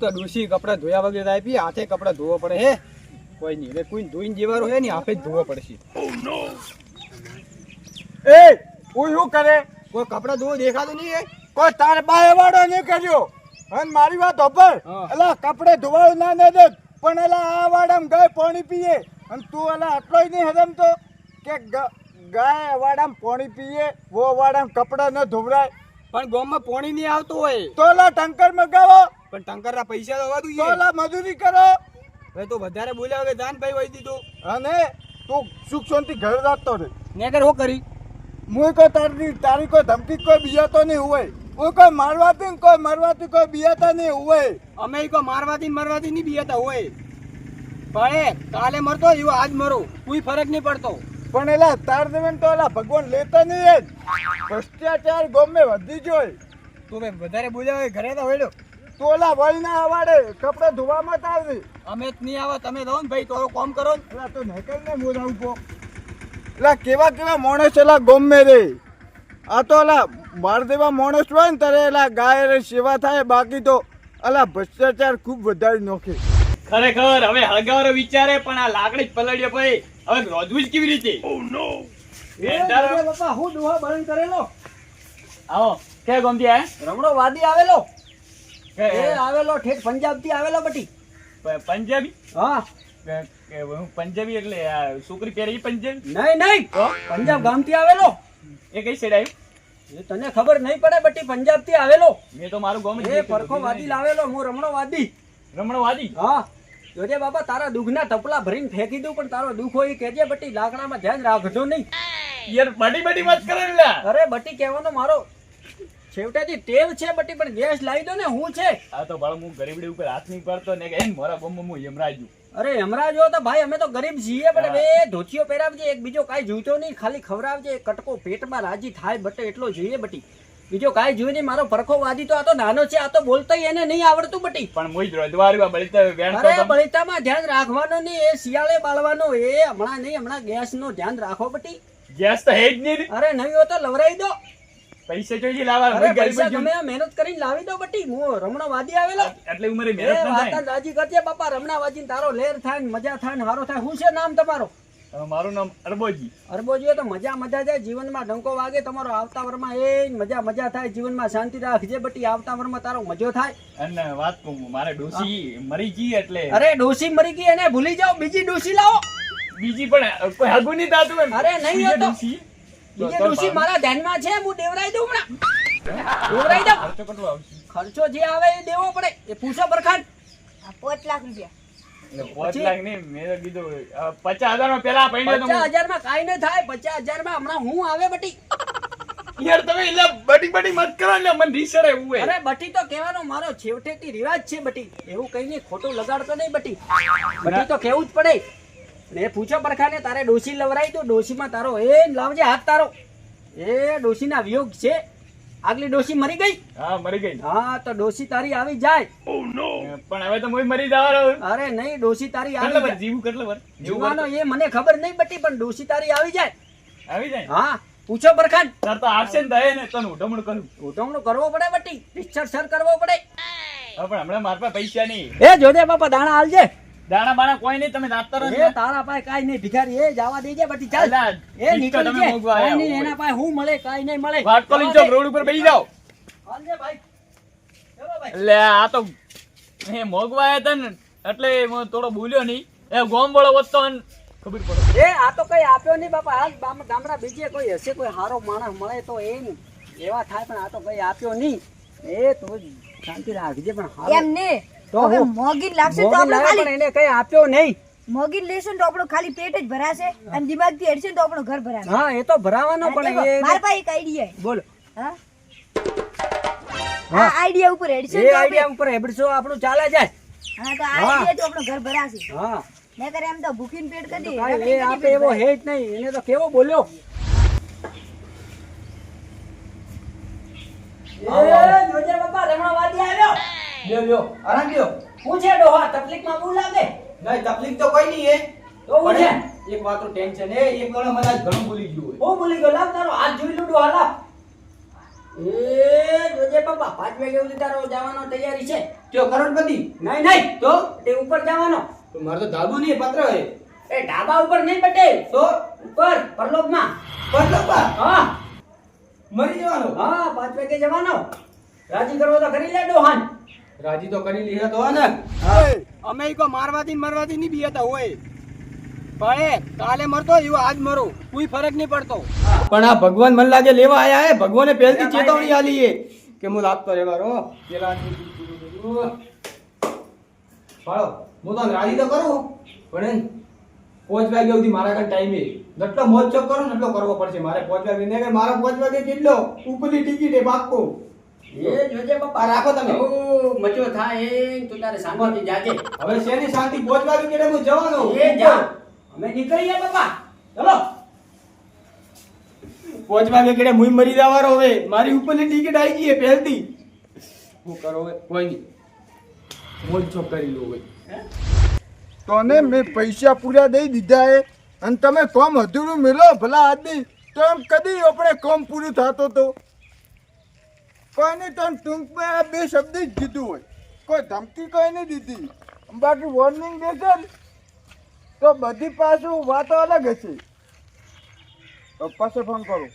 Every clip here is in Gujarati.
તો ડોશી કપડા ધોયા વગર આપી હાથે કપડા ધોવા પડે હે. કોઈ નહીં. એટલે કોઈ ધોઈને જેવારો હે ને હાથે જ ધોવા પડશે. એ કોઈ શું કરે? કોઈ કપડા ધોવા દેખાતું નહીં કોઈ તાર બાય વાળો નહીં કર્યો? અને મારી વાત હોભળ. હા. એલા કપડે ધોવાયું ના ને દે. પણ એલા આ વાડામ ગાય પાણી પીએ. અને તું એલા આટલો નહીં હરમતો કે ગાય વાડામ પાણી પીએ વો વાડામ કપડા ન ધોવરાય. પણ ગામમાં પાણી નહીં આવતું હોય. તો એલા ટંકર મગાવો પણ ટંકરના પૈસા તો હોવા જોઈએ. એલા મજૂરી કરો. હવે તો વધારે બોલ્યા વગર દાન ભાઈ વહી દીધું. અને તું સુખ શાંતિ ઘર રાખતો રે નેગર હું કરી. હું કોઈ તારી તારી કોઈ ધમકી કોઈ તો નહીં હોય. હું કોઈ મારવાથી કોઈ મરવાથી કોઈ બિયાતા નહીં હોય. અમે કોઈ મારવાથી મરવાથી નહીં બિયાતા હોય. પણ કાલે મરતો એવો આજ મરો. કોઈ ફરક નહીં પડતો. પણ એલા તાર દેવન તો એલા ભગવાન લેતા નહીં જ ભ્રષ્ટાચાર ગમે વધી જોય તું ભાઈ વધારે બોલ્યા હોય ઘરે તો વેડો તો ઓલા વળી ના આવાડે કપડા ધોવા મત આવતી અમે જ નહીં આવે તમે રહો ને ભાઈ તો કોમ કરો ને. તો નકલ ને મોરા ઊભો એટલે કેવા કેવા માણસ એલા ગમે રે. આ તો એલા બાર દેવા માણસ હોય ને ત્યારે એલા ગાય સેવા થાય બાકી તો એલા ભ્રષ્ટાચાર ખૂબ વધારી નોખે. ખરેખર હવે હળગાવરો વિચારે પણ આ લાકડી જ પલળ્યો ભાઈ. હવે રોજવું જ કેવી રીતે? બાપા હું દુહા બંધ કરેલો. આવો કે ગમતી આ રમણો વાદી આવેલો. એ આવેલો ઠેઠ પંજાબથી આવેલો બટી. પંજાબી? હા. પંજાબી એટલે છોકરી પહેરે પંજાબી? નહીં નહીં. પંજાબ ગામથી આવેલો. એ કઈ સાઈડ આવ્યું? તને ખબર નહીં પડે બટી પંજાબથી આવેલો. મેં તો મારું ગામ એ પરખો વાદી લાવેલો હું રમણો વાદી રમણવાદી. હા. જોજે બાપા તારા દુઃખના ટપલા ભરીને ફેંકી દઉં પણ તારો દુઃખ હોય કેજે બટી લાકડામાં ધ્યાન રાખજો નહીં. યાર બટી બટી મત કરે અરે બટી કહેવાનો મારો છેવટેથી તેલ છે બટી પણ ગેસ લાવી દો ને હું છે? આ તો ભાળ હું ગરીબડી ઉપર હાથ નહીં પડતો ને કે મારા ગામમાં હું યમરાજુ. અરે યમરાજો તો ભાઈ અમે તો ગરીબ છીએ પણ બે ધોતીઓ પહેરાવજે એક બીજો કાંઈ જોઈતો નહીં ખાલી ખવડાવજે કટકો પેટમાં રાજી થાય બટે એટલો જોઈએ બટી. બીજો કાંઈ જોયું નહીં મારો પરખો વાદી તો આ તો નાનો છે આ તો બોલતો એને નહીં આવડતું બટી. પણ મુઈ રોજવારી બળીતા અરે તો ધ્યાન રાખવાનો નહીં એ શિયાળે બાળવાનો એ હમણાં નહીં હમણાં ગેસ નો ધ્યાન રાખો બટી. ગેસ તો હે જ નહીં. અરે નહીં હોય તો લવરાઈ દો. પૈસા જોઈએ લાવવા પૈસા એમ મહેનત કરીને લાવી દો બટી. હું રમણો વાદી આવેલો. એટલે ઉમરે મહેનત ના થાય. રાજી કરજે બાપા. રમણા વાજી તારો લેર થાય ને મજા થાય ને હારો થાય. શું છે નામ તમારો? મારું નામ અરબોજી. અરબોજી તો મજા મજા જાય. જીવનમાં ડંકો વાગે તમારો આવતા વરમાં એ મજા મજા થાય. જીવનમાં શાંતિ રાખજે બટી. આવતા વરમાં તારો મજો થાય. અને વાત કહું મારે ડોસી મરી ગઈ એટલે અરે ડોસી મરી ગઈ એને ભૂલી જાઓ. બીજી ડોસી લાવો. બીજી પણ કોઈ હગું નહીં થાતું અરે નહીં હોતો. ડોસી? તો- બીજી તો ડોસી મારા ધ્યાનમાં છે હું દેવરાઈ દઉં હમણાં. દેવરાઈ દઉં. ખર્ચો કેટલો આવશે? ખર્ચો જે આવે એ દેવો પડે. એ પૂછો પરખાન પાંચ લાખ રૂપિયા. પાંચ લાખ નહીં, મેં તો કીધું, અ, પચાસ હજારમાં પેલા પચાસ હજારમાં કાંઈ ન થાય પચાસ હજારમાં હમણાં હું આવે બટી. યાર તમે એટલે બડી મત કરો એટલે મને રીસડે એવું અરે બટી તો કહેવાનો મારો છેવટેથી રિવાજ છે બટી. એવું કઈ નહીં ખોટું લગાડતો નહીં બટી. બટી તો કેવું જ પડે. ને એ પૂછો પરખાને તારે ડોસી લવરાઈ તો ડોસીમાં તારો એ લાવજે હાથ તારો. એ ડોસીના વિયોગ છે. આગલી ડોસી મરી ગઈ? હા મરી ગઈ. હા તો ડોસી તારી આવી જાય. પણ હવે તો હું મરી જવાનો અરે નહીં ડોસી તારી આવી જાય. જીવું કેટલો વર? જીવવાનો એ મને ખબર નહીં બટી પણ ડોસી તારી આવી જાય. આવી જાય? હા પૂછો પરખાન તાર તો આવશે ને તો ને તને ઉઠમણ કરું. ઉટમણું કરવો પડે બટી પિક્ચર સર કરવો પડે. પણ હમણાં મારા પાસે પૈસા નહીં. એ જોજે બાપા દાણા હાલજે દાણા બાણા કોઈ નહીં તમે નાતર એ તારા પાસે કાઈ નહીં ભિખારી એ જવા દેજે બટી ચાલ. એ નીકળ મોંઘવા કાઈ નહીં એના પાસે હું મળે કાઈ નહીં મળે. વાટકો લઈને જવા રોડ ઉપર બેસી જાવ હાલજે ભાઈ. ચલો ભાઈ. લે આ તો એ મોગવા આયા તા એટલે હું થોડો બોલ્યો નહીં. એ ગોમ વાળો વધતો ને ખબર પડે. એ આ તો કઈ આપ્યો નહીં બાપા. હાલ ગામ- ગામડા બીજે કોઈ હશે કોઈ હારો માણસ મળે તો એ એવા થાય પણ આ તો કઈ આપ્યો નહીં. એ તો શાંતિ રાખજે પણ હારો એમ ને તો હું? મોગીન લાગશે તો મોગી ખાલી એને કઈ આપ્યો નહીં. મોગીન લેશે તો આપણું ખાલી પેટ જ ભરાશે અને દિમાગથી હેડશે તો આપણું ઘર ભરાશે. હા એ તો ભરાવાનો પણ એ મારા પાસે એક આઈડિયા બોલો. હા? આ આઈડિયા ઉપર હેડશે એ ને તો આપણે- આઈડિયા ઉપર હેબડસો આપણું ચાલે જાય હા તો આઈડિયા તો આપણું ઘર ભરાશે. હા. નકર એમ તો ભૂખીને પેટ એ આપે એવો હે જ નહીં એને તો કેવો બોલ્યો? એ જોજે બાપા રમણવાદી આવ્યો. લ્યો લ્યો આરામ લ્યો હું છે ડોહા તકલીફમાં બહુ લાગે? નહીં તકલીફ તો કોઈ નહીં હે. તો હું છે? એક વાતનું ટેન્શન હે એક વાળો મને આજ ઘણું ભૂલી ગયું હોય. હું ભૂલી ગયો. લાવ તારો હાથ જોઈ લો ડોહા લાવ. એ જોજે બાપા પાંચ વાગે સુધી તારો જવાનો તૈયારી છે? જો કરોડપતિ? નહીં નહીં. તો? તે ઉપર જવાનો. તો મારે તો ધાબુ નહીં પત્ર હે. એ ઢાબા ઉપર નહીં પટે તો? ઉપર પરલોકમાં. પરલોકમાં? હા. મરી જવાનો? હા પાંચ વાગે જવાનો. રાજી કરવો તો કરી લે ડોહાન. રાજી તો કરી લીધો તો ને અમે કો મારવાથી મરવાથી નહીં બીયતા હોય. પણ કાલે મરતો એવો આજ મરો. કોઈ ફરક નહીં પડતો. પણ આ ભગવાન મન લાગે લેવા આયા હે. ભગવાને પહેલથી ચેતવણી આલી હે કે હું લાગતો રહેવાનો પેલા ફાળો હું તો રાજી તો કરું પણ પાંચ વાગ્યા સુધી મારા કાંઈ ટાઈમે જેટલો મોજ ચોક કરો ને એટલો કરવો પડશે. મારે પાંચ વાગે નહીં મારા પાંચ વાગે કેટલો? ઉપલી ટિકિટ એ પાક્કો. એ જોજે બાપા રાખો તમે. ઓ, મજો થાય એ તું તારે શાંતિથી જાજે. હવે શેની શાંતિ? પાંચ વાગે હું જવાનો? એ જા. અમે નીકળી ગયા બાપા. ચલો. પાંચ કેડે મુઈ મરી જવાનો હવે. મારી ઉપરની ટિકિટ આવી ગઈ હે પહેલથી. હું કરો હવે? કોઈ નહીં. ચોક કરી લો હવે. તને મેં પૈસા પૂરા દઈ દીધા એ અને તમે કોમ અધૂરું મેલો ભલા આદમી. તો એમ કદી આપણે કોમ પૂરું થતો તો? કોઈ નહીં તને ટૂંકમાં આ બે શબ્દ જ કીધું હોય. કોઈ ધમકી કોઈ નહીં દીધી. બાકી વોર્નિંગ દેશે ને તો બધી પાછું વાતો અલગ હશે. તો પાસે ફોન કરો.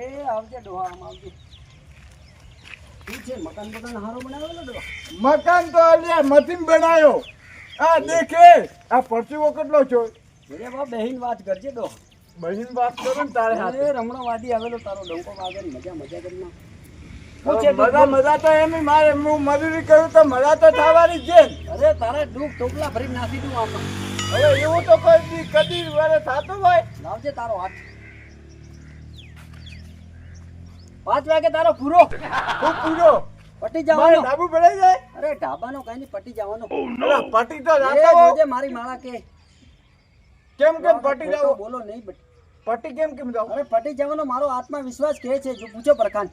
એ આવજે ડોહા આવજે. મકાન બકાન હારો બનાવેલો મકાન તો અલ્યા મથીન બનાવ્યો. આ દેખે આ પરચુઓ કેટલો છો? અરે બા બહેન વાત કરજે ડોહા. બહેન વાત કરો ને તારે હાથે. રમણો વાદી આવેલો તારો ડંકો વાગે મજા મજા કરી નાખ. મજા મજા તો એમ મારે હું મજૂરી કરું તો મજા તો થવાની છે. અરે તારે ડૂબ ટોપલા ભરી નાખી દઉં આમાં. હવે એવું તો કોઈ કદી વારે થતું હોય. લાવજે તારો હાથ. પાંચ વાગે તારો પૂરો. પૂરો? પટી જવાનો. ડાબુ ભરાઈ જાય? અરે ઢાબાનો કઈ નહીં પટી જવાનો. પટી તો મારી માળા કે. કેમ કેમ પટી જાવ? બોલો નહીં પટી કેમ કેમ જાવ? અરે પટી જવાનો મારો આત્મવિશ્વાસ કે છે. જો પૂછો પ્રકાંડ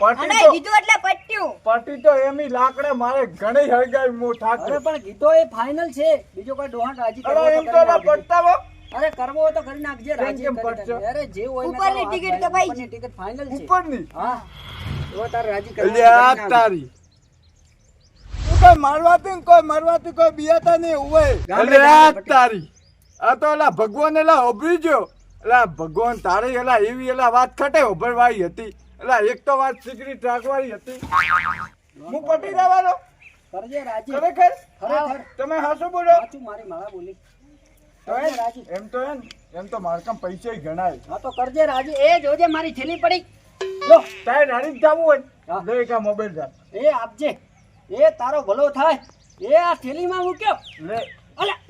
પટી કીધું એટલે પટ્યું. પટી તો એમી લાકડા મારે ઘણી હળગાવી મો થાક અરે પણ ગીતો એ ફાઇનલ છે. બીજો કોઈ ડોહાણ રાજી કરવો એમ તો તો ના પડતા અરે કરવો તો કરી નાખજે રાજી કરી અરે જે હોય ઉપરની તારો હાથ ભાઈ, ઉપરની ટિકિટ ફાઇનલ છે. ઉપરની? હા. એવો તારે રાજી કરવો એટલે આ તો કરી નાખજે. તારી. કોઈ મારવાથી કોઈ મરવાથી કોઈ બિયાતા નહીં હોય ગામડે આ તારી. આ તો એલા ભગવાન એલા ઓભરી ગયો. એલા ભગવાન તારી એલા એવી એલા વાત ખટે ઓભરવાળી હતી. એલા એક તો વાત સિગરેટ રાખવાની હતી. હું પટી જવાનો? ખરેખર? તમે હાસુ બોલો. મારી માળા બોલી. તો એમ- તો એમ તો મારકામ પૈસા ગણાય. હા તો કરજે રાજી. એ જોજે મારી થેલી પડી. જો તારે રાણી જ હોય. હા. લે કા મોબાઈલ જા. એ આપજે. એ તારો ભલો થાય. એ આ થેલીમાં મૂક્યો. લે.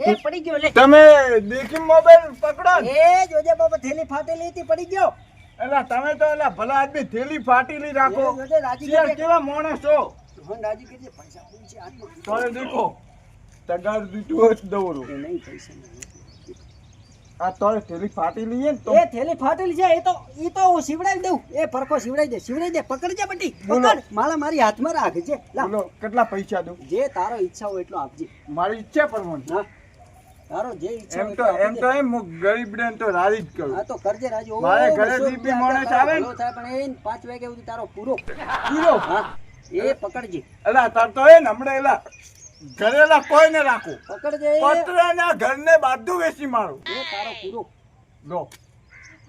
એ પડી ગયો લે. તમે દેખી મોબાઈલ પકડો એ જોજે બાબા થેલી ફાટેલી હતી પડી ગયો. એલા તમે તો એલા ભલા આદમી થેલી ફાટીલી રાખો. કરજે. કેવા માણસ છો? હું રાજી કરજે પૈસા કોઈ છે હાથમાં તોય દેખો તગાર દીધો જ દોરો. નહીં પૈસા. આ તો થેલી ફાટેલી છે ને તો. એ થેલી ફાટેલી છે એ તો એ તો હું સીવડાવી દઉં. એ પરખો સીવડાવી દે સીવડાવી દે. પકડજે બટી. પકડ. માળા મારી હાથમાં રાખજે લા. કેટલા પૈસા દઉં? જે તારો ઈચ્છા હોય એટલો આપજે. મારી ઈચ્છા પ્રમાણે. હા. તારો જે ઈચ્છા એમ તો એમ તો એમ હું ગરીબ ને તો રાજી જ કરું. હા તો કરજે રાજી. મારે ઘરે દીપી માણસ આવે ને. પણ એ પાંચ વાગ્યા સુધી તારો પૂરો. પૂરો? હા એ પકડજે. એલા તાર તો એ ને હમણાં એલા ઘરે એલા કોઈ ને રાખો. પકડજે. પતરાના ઘરને બાજુ વેચી મારું. એ તારો પૂરો. લો.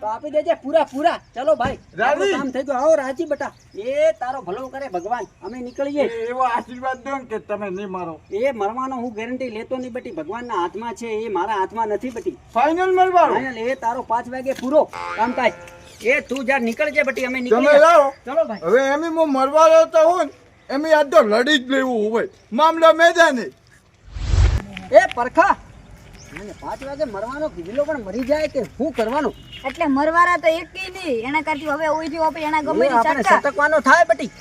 તો આપી દેજે પૂરા પૂરા. ચલો ભાઈ કામ થઈ ગયું. આવો રાજી બટા. એ તારો ભલો કરે ભગવાન. અમે નીકળીએ. એવો આશીર્વાદ દો કે તમે નહીં મારો. એ મરવાનો હું ગેરંટી લેતો નહીં બટી. ભગવાનના હાથમાં છે એ મારા હાથમાં નથી બટી. ફાઇનલ મળવાનો. ફાઇનલ એ તારો પાંચ વાગે પૂરો. કામ થાય. એ તું જા નીકળજે બટી અમે નીકળીએ. ચલો ભાઈ. હવે એમ હું મરવા તો હું એમ આજ તો લડી જ લેવું હોય. મામલો મેદાને. એ પરખા. મને પાંચ વાગે મરવાનો કીધેલો પણ મરી જાય કે શું કરવાનું? એટલે મરવારા તો એક નહીં. એના કરતી હવે ઓઈથી આપણે એના ગમે ની સટકા. સટકવાનો થાય બટી.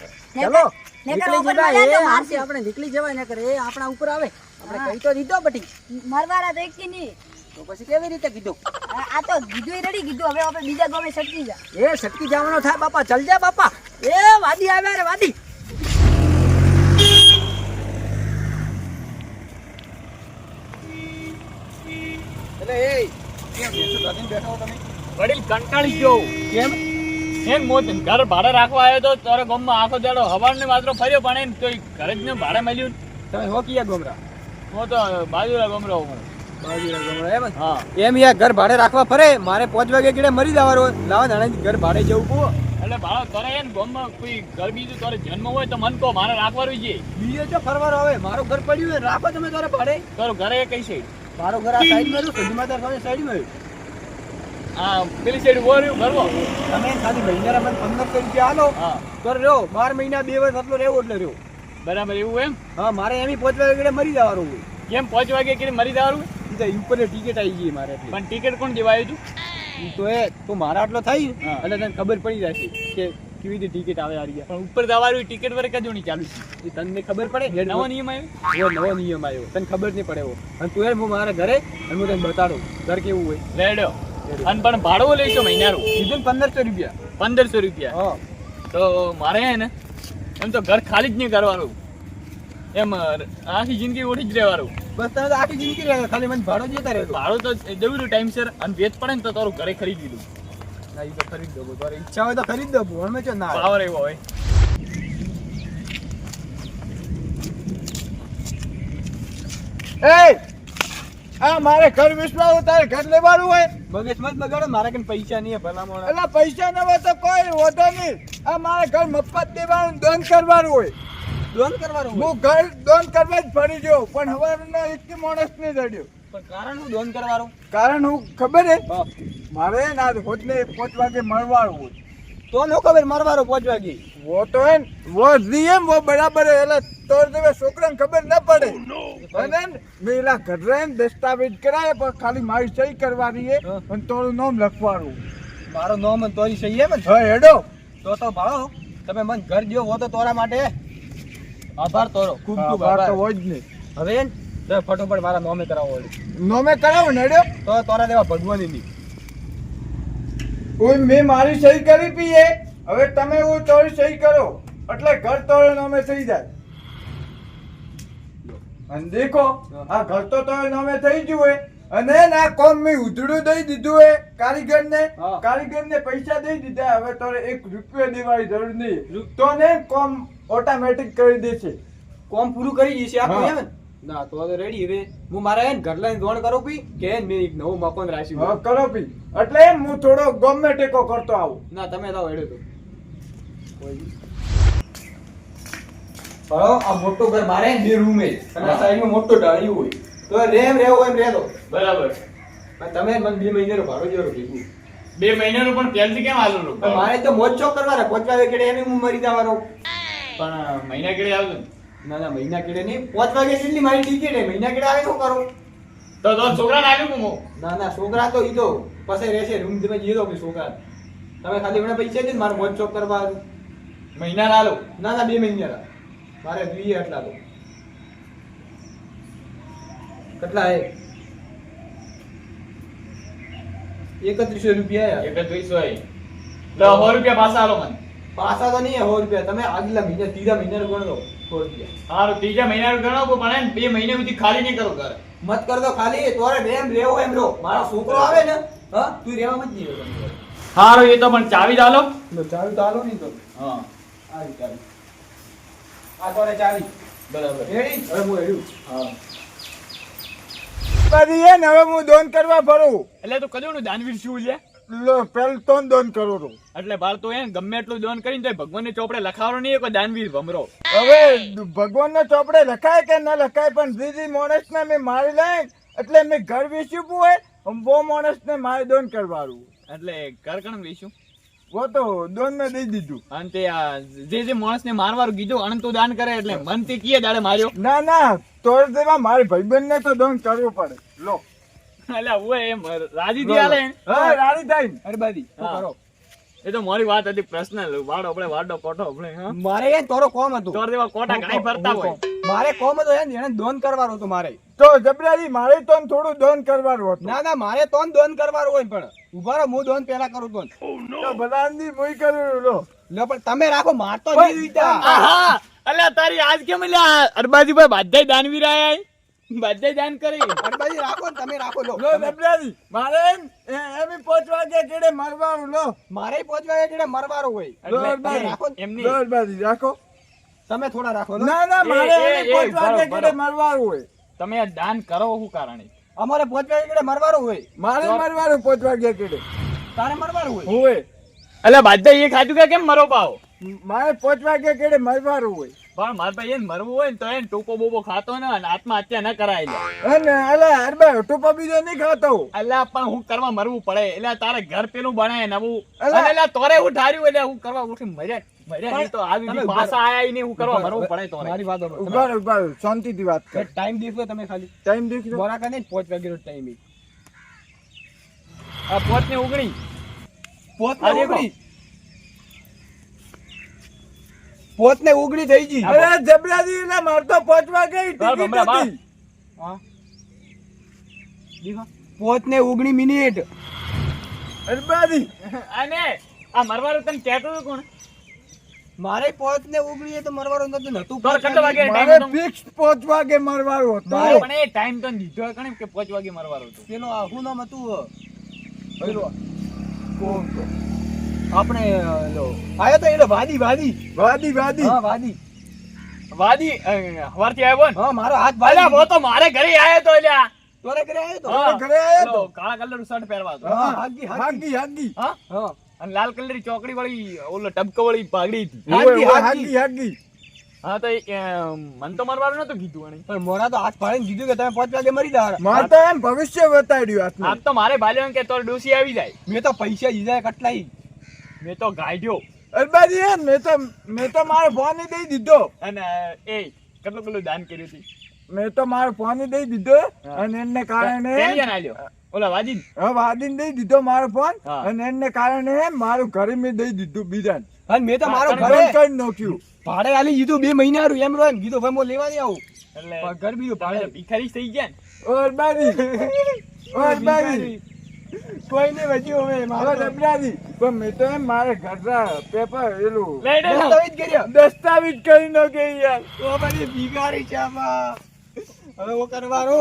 ચલો નીકળી જવાય. એ મારશે. આપણે નીકળી જવાય ને કરે એ આપણા ઉપર આવે. આપણે કહી તો દીધો બટી. મરવારા તો એક નહીં. તો પછી કેવી રીતે કીધું? આ આ તો કીધું રેડી કીધું. હવે આપણે બીજા ગમે સટકી જા. એ સટકી જવાનો થાય બાપા. ચલ જા બાપા. એ વાદી આવે રે વાદી. એટલે એ વડીલ કંટાળી ગયો. કેમ? એમ મોત ઘર ભાડે રાખવા આવ્યો તો તારા ગમમાં આખો દાડો હવાને માત્ર ફર્યો પણ એમ તો ઘરે જ ને ભાડે મળ્યું. તમે હો કિયા ગોમરા? હું તો બાજુના ગામડો હું. બાજુના ગોમરા એમ હા. એમ યાર ઘર ભાડે રાખવા ફરે મારે પાંચ વાગે કેડે મરી જવાનું લાવા નાણાંથી ઘર ભાડે જવું કહો. એટલે ભાડો તારે એમ ગોમમાં કોઈ ઘર બીજું તારે જન્મ હોય તો મન કહો મારે રાખવાનું છે. બીજો તો ફરવાનો આવે? મારું ઘર પડ્યું રાખો તમે તારે ભાડે. તારું ઘરે કઈ છે. મારું ઘર આ સાઈડમાં રહ્યું સધી માતા સામે સાઈડમાં આ પેલી સાઈડ ઊભો રહ્યું ભરવો તમે ખાલી મહિનાના મને પંદરસો રૂપિયા આલો હા. તો રહ્યો. બાર મહિના બે વર્ષ આટલો રહેવો એટલે રહ્યો. બરાબર એવું એમ? હા મારે એમ પાંચ વાગે મરી જવાનું કેમ પાંચ વાગે કે મરી જવાનું? ઈ ઉપરની ટિકિટ આવી ગઈ મારે પણ ટિકિટ કોણ દેવાયું તું? તો એ તો મારા આટલો થાય હા. એટલે તને ખબર પડી જશે કે કેવી રીતે ટિકિટ આવે આ રહ્યા પણ ઉપર જવાનું ટિકિટ પર કજો નહીં ચાલુ. છે એ તને ખબર પડે? નવો નિયમ આવ્યો? નવો નિયમ આવ્યો. તને ખબર નહીં પડે એવો અને તું યાર હું મારા ઘરે અને હું તને બતાડું. ઘર કેવું હોય? રેડો. અને પણ ભાડો લઈશો મહિનાનું. સીધું પંદરસો રૂપિયા. પંદરસો રૂપિયા. હા. તો મારે હે ને એમ તો ઘર ખાલી જ નહીં કરવાનું. એમ આખી જિંદગી ઓળી જ રહેવાનું. બસ તમે તો આખી જિંદગી ખાલી મને ભાડો જતા રહેતો ભાડો તો જરૂર ટાઈમસર અને વેચ પડે ને તો તારું ઘરે ખરીદી દીધું ના ઈ તો ખરીદ દો તારે ઈચ્છા હોય તો ખરીદ દો ભણ મેં ચો ના. આવે. પાવર એવો હોય. એ આ મારે ઘર વિશ્વાસ તારે ઘર લેવાનું હોય? મગજ મત બગાડો મારા કન પૈસા નહીં હે ભલા મોણા એટલે પૈસા ન હોય તો કોઈ વધો નહીં. આ મારે ઘર મફત દેવાનું દોન કરવાનું હોય. દોન કરવાનું હું ઘર દોન કરવા જ ફરી ગયો પણ હવારનો એક માણસ નહીં દડ્યો. પણ કારણ હું દોન કરવાનું? કારણ હું ખબર હે? મારે ના હોજને પાંચ વાગે મળવાનું તો નો ખબર મારવાનો પાંચ વાગે. વો તો હે વો જીએમ વો બરાબર હે. એટલે તો દેવે છોકરાને ખબર ના પડે. Oh, અને મેં એલા ઘરે દસ્તાવેજ કરાય પણ ખાલી મારી સહી કરવાની હે. અને તોરું નામ લખવાનું. મારો નામ અને તોરી સહી હે ને હેડો. તો તો ભાળો. તમે મને ઘર દો હો તો તોરા માટે. આભાર તોરો. ખૂબ ખૂબ આભાર તો હોય જ નહીં હવે તો ફટોફટ મારા નોમે કરાવો નોમે કરાવો નડ્યો તો તારા દેવા ભગવાની ની ઓય મેં મારી સહી કરી પીએ. હવે તમે હું તારી સહી કરો. એટલે ઘર તારે નોમે થઈ જાય. અને દેખો આ ઘર તો તારે નોમે થઈ ગયું હોય. અને ના કોમ મેં ઉધડું દઈ દીધું હે કારીગર ને કારીગર ને પૈસા દઈ દીધા. હવે તારે એક રૂપિયો દેવાની જરૂર નહીં. તો ને કોમ ઓટોમેટિક કરી દેશે. કોમ પૂરું કરી દેશે આ ને? તો તો રેડી હવે હું મારા એને ઘર લઈને દોણ કરું પી કે મેં એક નવું મકાન હા કરો પી એટલે હું થોડો ગમે ટેકો કરતો આવું. ના તમે તો હેડો તો. ભાડો આ મોટો ઘર મારે ને બે રૂમ. અને સાઈડમાં મોટો ઢાળિયું હોય. તો રેમ રેવો એમ રહેતો બરાબર. પણ તમે મને બે મહિનાનું ભાડું જરૂર કીધું. બે મહિનાનું પણ પહેલથી કેમ આલું મારે તો મોજ ચોક કરવાના. પહોંચવા વાગે કેડે એમ હું મરી જવાનો. પણ મહિના કેડે આવતું ના ના મહિના કેડે નહીં. પાંચ વાગે મારી ટિકિટ હે મહિના કેડે આવે શું કરું? તો તો છોકરાને આલ્યું કું ના ના છોકરા તો ઈ તો પછી રહેશે રૂમ તમે જીરો કે છોકરા તમે ખાલી હમણાં પૈસા દે મારે મોજ ચોક કરવા મહિના ના લો ના ના બે મહિના મારે જોઈએ એટલા તો. કેટલા હે? એકત્રીસો રૂપિયા. એકત્રીસો તો સો રૂપિયા પાછા આલો મને. પાછા તો નહીં સો રૂપિયા. તમે આગલા મહિના ત્રીજા મહિના ગણો હારું ત્રીજા મહિના ગણો પણ બે મહિના સુધી ખાલી નહીં કરો ઘર. મત કરતો ખાલી તોરે બેમ રેવો એમ રો મારો છોકરો આવે ને હા તું રેવા મત નહીં હારું એ તો પણ ચાવી જ આલો. ચાવી તો નહીં તો. હા. આ ચાવી. આ તોરે ચાવી? બરાબર. રેડી? હવે હું હેડું હા. પછી એ હવે હું દોન કરવા ફરું. એટલે તો કદું નું દાનવીર શું લો પેલ તોન દોન કરોડો એટલે બાળ તો એને ગમે એટલું દોન કરીને તો ભગવાન ને ચોપડે લખાવડો નહીં કોઈ દાનવીર ભમરો. હવે ભગવાન ચોપડે લખાય કે ના લખાય પણ માણસ ને મેં મારી લે એટલે મેં ઘર વેચ્યું હોય બહુ માણસ ને મારે દોન કરવાનું. એટલે ઘર કણ વેચ્યું વો તો દોન ને દઈ દીધું. અને તે જે જે માણસ ને મારવાનું કીધું અને તું દાન કરે એટલે મન તે કીએ દાડે માર્યો. ના ના તો મારે ભાઈબંધ ને તો દોન કરવું પડે. લો. એટલે હું એમ રાજી થી આલે હા રાણી થાય અરે બાદી કરો? એ તો મારી વાત હતી પર્સનલ વાડો આપણે વાડો કોટો આપણે મારે યાર તોરો કોમ હતું. ચોર દેવા કોટા ગાય ફરતા હોય. મારે કોમ હતો યાર એને દોન કરવાનો હતો મારે. તો જબરાજી મારે તો થોડું દોન કરવાનું હતું. ના ના મારે તો દોન કરવાનું હોય પણ ઊભા રહો હું દોન પેલા કરું દોન તો ભલાની મુઈ કરું લો. લો પણ તમે રાખો માર તો નહીં વિચાર. અલ્યા તારી આજ કેમ અલ્યા અરબાજીભાઈ બાધાય દાનવીર આયા બધે દાન કરી. ભાઈ રાખો ને તમે રાખો લો. લો ડબલાજી મારે એમ એમ પાંચ વાગે કેડે મરવાનું લો. મારે પાંચ વાગે કેડે મરવાનું હોય. રાખો એમની લો ડબલાજી રાખો. તમે થોડા રાખો ના ના મારે એમ પાંચ વાગે કેડે મરવાનું હોય. તમે આ દાન કરો શું કારણે? અમારે પાંચ વાગે કેડે મરવાનું હોય. મારે મરવાનું પાંચ વાગે કેડે. તારે મરવાનું હોય. હોય. એટલે બધા એ ખાધું કે કેમ મરો પાવો? મારે પાંચ વાગે કેડે મરવાનું હોય. પણ મારા ભાઈ એને મરવું હોય ને તો એને ટોકો બોબો ખાતો ને અને આત્મહત્યા ન કરાય લે અને અલા અરબા ટોપા બીજો નહીં ખાતો એટલે પણ હું કરવા મરવું પડે. એટલે તારે ઘર પેલું બનાય નવું. અલા. તોરે હું ઠાર્યું એટલે હું કરવા ઉઠી મર્યા મર્યા તો આવી આયા નહીં હું કરવા મરવું પડે મારી વાત સાંભળો. ઊભા રહો, ઊભા રહો. શાંતિથી વાત કર. ટાઈમ દેખો તમે ખાલી. ટાઈમ દેખો મોરા કાને પહોંચ વાગ્યાનો ટાઈમ. આ પોત ને ઉગણી. પોત ને દેખો. ઉગડી પોત ને ઉગડી થઈ ગઈ. અરે જબરાજી એટલે મારે તો પાંચ વાગે. હા. પોત ને ઉગણી મિનિટ. અરબાજી અને આ મરવાનું તને કહેતો હતો કોણ? મારે પોચ ને ઉગડીએ તો મરવારો નતું પોંચ. મારે ફિક્સ પાંચ વાગે મરવાનું હતું. પણ એ ટાઈમ તો દીધો કણે કે પાંચ વાગે મરવાનું હતું. પેલો આ શું નામ હતું. પેલો કોણ? આપણે લો. આયો તો એટલે વાદી વાદી. વાદી વાદી. હા વાદી. વાદી હવારથી આવ્યો ને હા મારો હાથ ભાઈ હો તો મારે ઘરે આયો તો એટલે તોરે ઘરે આવ્યો તો? હા, ઘરે આયો તો? કાળા કલરનું શર્ટ પહેરવા તો હા, હાગી, હાગી. હાગી હા? હા. અને લાલ કલરની ચોકડી વાળી ઓલો ટબકો વાળી પાઘડી હતી. હાગી, હાગી. હાગી. હા તો મન તો મરવાનું નતું કીધું એને પણ મોરા તો હાથ પાડીને કીધું કે તમે પાંચ વાગે મરી જાવ મારે તો એમ ભવિષ્ય બતાડ્યું હાથમાં તો મારે ભાલ્યો કે તો ડોસી આવી જાય. મેં તો પૈસા દીધા કેટલાય મેં તો ગાઢ્યો અરબાજી મેં તો મેં તો મારો ફોન દઈ દીધો. અને એ કેટલું કેટલું દાન કર્યું હતું? મેં તો મારો ફોન દઈ દીધો અને એને કારણે ઓલા વાદીન હા વાદીન દઈ દીધો મારો ફોન અને એને કારણે મારું ઘરે મેં દઈ દીધું બીજાને. અને મેં તો મારો ઘરે કરી નાખ્યું. ભાડે આલી દીધું બે મહિનાનું એમ રહ્યો કીધું ભાઈ મો લેવા દે આવું. એટલે ઘર બીજું ભાડે. ભિખારી થઈ ગયા ને? ઓ અરબાજી ઓ અરબાજી કોઈ હવે પણ મેં તો એમ મારે પેપર એલું. દસ્તાવેજ કર્યા દસ્તાવેજ કરી નાખે યાર. તો બધી ભિખારી છે આમાં. હવે કરવાનો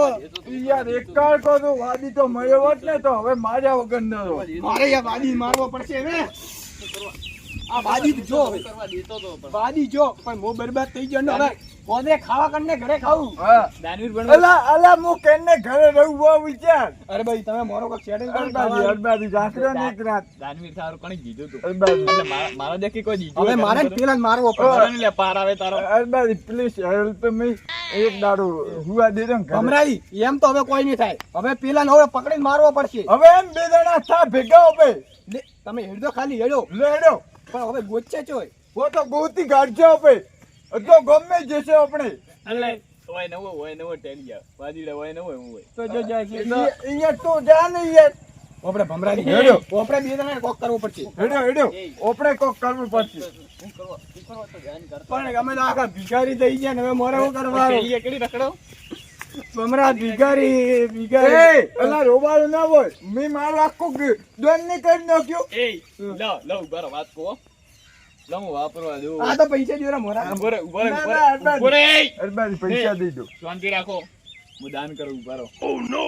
યાર એકાળ તો વાદી તો મળ્યો હોત ને તો હવે મારા વગર ન રહો મારે આ વાદી મારવો પડશે હવે આ વાદી જ વાદી જો પણ હું બરબાદ થઈ ગયો ને હવે. પોતે ખાવા કરીને ઘરે ખાવું? દાનવીર બનવું અલા અલા હું કેને ઘરે રહું બહુ વિચાર. અરે ભાઈ તમે મારો સેટિંગ જાસરો ને એક રાત. દાનવીર તારું કોણે કીધું તું. એટલે મારા- મારા દેખી કોઈ દીધું હવે મારે પેલા જ મારવો બધું. લે પાર આવે તારો. અરબાજી પ્લીઝ હેલ્પ મી એક દાડો હુવા દે ને ભમરાઈ એમ તો હવે કોઈ નહીં થાય. હવે પેલા હવે પકડીને મારવો પડશે. હવે એમ બે જણા થા ભેગા હવે તમે હેડો ખાલી હેડો. હેડો. પણ હવે ગોચે ચોય. વો તો ગોતી ગાડજો હવે તો ગમે જશે આપણે. એટલે હોય નવો હોય નવો ટેલી જાવ વાદીડા હોય નવો હોય તો જો જાય છે. અહીંયા તો જા ને યાર આપણે ભમરાની હેડ્યો આપણે બે જણા કોક કરવું પડશે. હેડ્યો હેડ્યો આપણે કોક કરવું પડશે. પણ અમે તો આખા ભિખારી થઈ ગયા ને હવે મોરે શું કરવાનું? એ કેડી રખડો? ભમરા ભિખારી ભિખારી. એ અલા રોબાળું ના હોય. મેં મારો આખું દોનની કરી નાખ્યો. એ લો લો બરો વાત કહો. લો વાપરવા દઉં. આ તો પૈસા જોરા મોરા. ઊભો રે ઊભો રે ના, ઊભો ના, રે અરબાજ. ઊભો રે અરબાજી પૈસા દઈ દો શાંતિ રાખો. હું દાન કરું ઊભા ઓ નો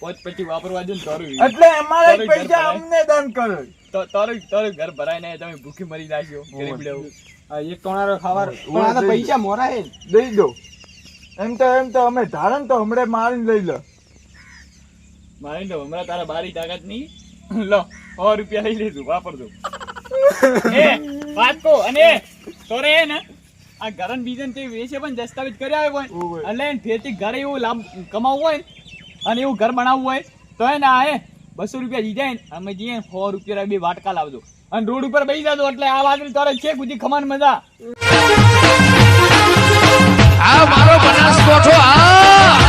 પોચ પછી વાપરવા દઉં તારું એટલે અમારે પૈસા અમને દાન કરો. તો તારું તારું ઘર ભરાય નહીં તમે ભૂખી મરી જાશો. ગરીબ લેવું. એક ટોણારો ખાવા પણ આ તો પૈસા મોરા હે દઈ દો. એમ તો એમ તો અમે ધારણ તો હમણાં મારીને લઈ લો. મારી લો હમણાં તારા બારી તાકાત નહીં. લો સો રૂપિયા લઈ લીધું વાપરજો. વાતકો અને તોરે ને આ ઘરન બીજન તે વેચે પણ દસ્તાવેજ કર્યા હોય એટલે ફેરથી ઘરે એવું લાભ કમાવવું હોય અને એવું ઘર બનાવવું હોય તો એ ના એ બસો રૂપિયા દીધા ને અમે જઈએ સો રૂપિયા બે વાટકા લાવજો. અને રોડ ઉપર બેસી જાતો એટલે આ વાત તારે છે ગુજી ખમાન મજા. આ મારો બનાસ કોઠો આ!